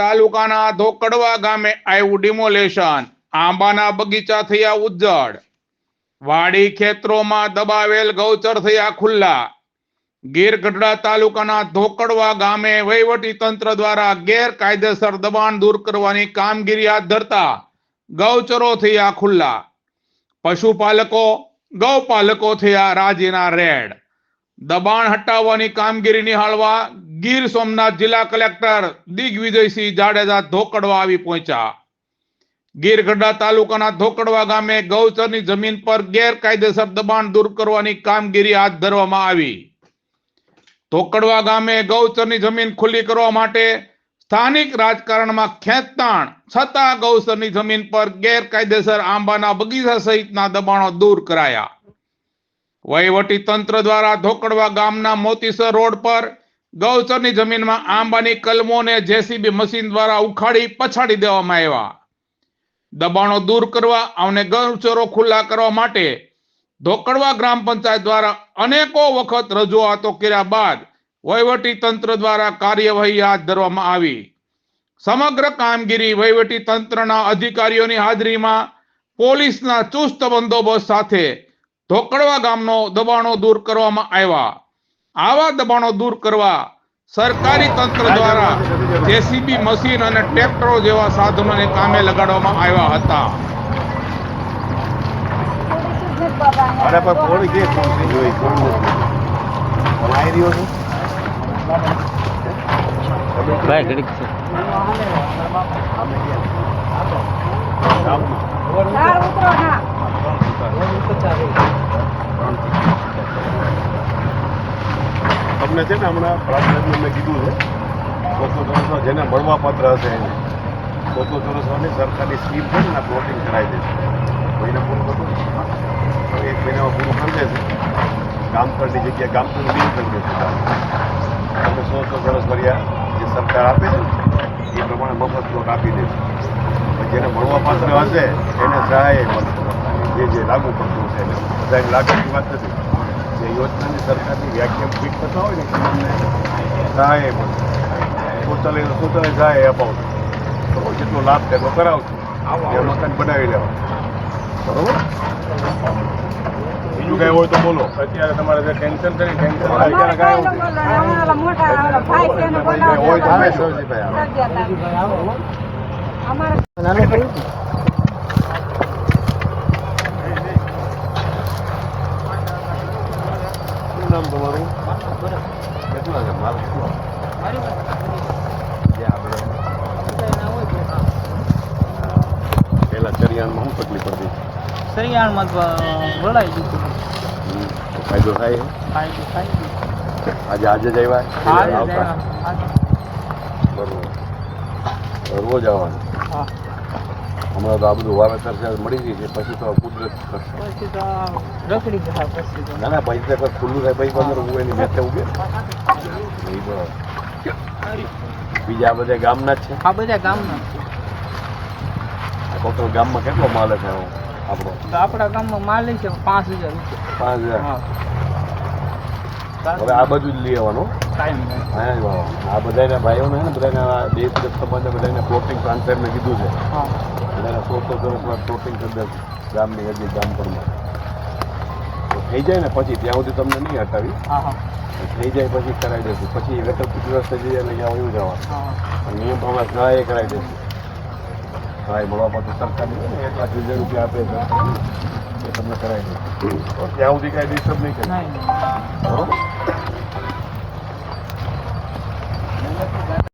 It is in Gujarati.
તાલુકાના ધોકડવા ગામે આવ્યું ડિમોલેશન આંબાના બગીચા થયા ઉજ્જડ. વાડી ખેતરોમાં દબાવેલ ગૌચર થયા ખુલ્લા. ગીર ગઢડા તાલુકાના ધોકડવા ગામે વહીવટી તંત્ર દ્વારા ગેરકાયદેસર દબાણ દૂર કરવાની કામગીરી હાથ ધરતા ગૌચરો થયા ખુલ્લા. પશુપાલકો, ગૌપાલકો થયા રાજીના રેડ. દબાણ હટાવવાની કામગીરી નિહાળવા ગીર સોમનાથ જિલ્લા કલેક્ટર દિગ્વિજયસિંહ જાડેજા ધોકડવા આવી પહોંચ્યા. ગીરગઢડા તાલુકાના ધોકડવા ગામે ગૌચરની જમીન પર ગેરકાયદેસર દબાણ દૂર કરવાની કામગીરી હાથ ધરવામાં આવી. ધોકડવા ગામે ગૌચરની જમીન ખુલ્લી કરવા માટે સ્થાનિક રાજકારણમાં ખેંચતાણ, છતાં ગૌચરની જમીન પર ગેરકાયદેસર આંબાના બગીચા સહિતના દબાણો દૂર કરાયા. વહીવટી તંત્ર દ્વારા ધોકડવા ગામના મોતીસર રોડ પર ગૌચરની જમીનમાં આંબાની કલમોને જેસીબી મશીન દ્વારા ઉખાડી પછાડી દેવામાં આવ્યા. દબાણો દૂર કરવા અને ગૌચરો ખુલ્લા કરવા માટે ધોકડવા ગ્રામ પંચાયત દ્વારા અનેકો વખત રજૂઆતો કર્યા બાદ વહીવટી તંત્ર દ્વારા કાર્યવાહી હાથ ધરવામાં આવી. સમગ્ર કામગીરી વહીવટી તંત્રના અધિકારીઓની હાજરીમાં પોલીસના ચુસ્ત બંદોબસ્ત સાથે ધોકડવા ગામનો દબાણો દૂર કરવામાં આવ્યા. આવા દબાણો દૂર કરવા સરકારી તંત્ર દ્વારા જેસીબી મશીન અને ટ્રેક્ટરો જેવા સાધનોને કામે લગાડવામાં આવ્યા હતા. ભાઈ પણ થોડી કે કોણ થઈ ગઈ કોણ નથી કોણ આવી રહ્યો છે ભાઈ ઘડીક છે ગામમાં ચાર ઉતરો ના તમને છે ને હમણાં પ્રાથમિક મેં કીધું છે. ચોથો ચોરસમાં જેને મળવાપાત્ર હશે એને. ચોથો ચોરસવાની સરકારની સ્કીમ છે ને પ્લોટિંગ કરાવી દેશે મહિના પૂરું કરતું એક મહિનામાં પૂરું કરી દેશે ગામતળની જગ્યાએ ગામતળ બિલ કરી દેશે તમે સો સો ચોરસ ભર્યા જે સરકાર આપે છે એ પ્રમાણે મફત પ્લોટ આપી દેશે જેને મળવાપાત્ર હશે, એને સહાય જે જે લાગુ પડતું છે એને. બધાને લાગતની વાત નથી. જે યોજનાની સરકારની વ્યાખ્યા ફીટ થતા હોય ને એ તમને સહાય મળશે શૌચાલય શૌચાલય સહાય અપાવશે બરોબર જેટલો લાભ થાય એટલો કરાવશું. એ મકાન બનાવી લેવા બરોબર? બીજું કઈ હોય તો બોલો. અત્યારે તમારે જે ટેન્શન કરી ટેન્શન અત્યારે કાંઈ. હોય? તો આવે સરજીભાઈ આવે. અમારે શું નામ તમારું? કેટલા છે? જે આપણે પહેલા ચરિયાણમાં શું તકલીફ પડતી? ચરિયાણમાં તો વળાઈ ગયું ફાયદો થાય ફાયદો થાય આજે આજે જ આવ્યા. બરોબર. રોજ આવવાનું? હા. હમણાં તો આ બધું વાવેતર છે મળી ગઈ છે પછી તો કુદરત કરશે. ના ના પછી તો ખુલ્લું થાય પછી પંદર ઉગે એની મેચે ઉગે. બીજા બધા ગામના જ છે. આ બધા ગામના છે. આ ગામમાં કેટલો માલ છે આપણો? આપણા ગામમાં માલ છે પાંચ હજાર પાંચ હજાર. હવે આ બધું જ લઈ આવવાનું. આ બધાના ભાઈઓને ને બધાને દેશ સંબંધે બધાને પ્લોટિંગ ટ્રાન્સફરને કીધું છે. હા. બધાને સો સો પ્લોટિંગ કરી દે ગામની હજી ગામ પરમાં. થઈ જાય ને પછી ત્યાં સુધી તમને નહીં હટાવી. થઈ જાય પછી કરાવી દેશું. પછી વૈકલ્પિક વ્યવસ્થા જઈએ એટલે ત્યાં વયું જવા નિયમ પ્રમાણે સહાય કરાવી દેશું. સહાય મળવા પાછું સરકારની એક લાખ હજાર રૂપિયા આપે છે. એ તમને કરાવી દેશું. ત્યાં સુધી કાંઈ ડિસ્ટર્બ નહીં કરે. બરોબર?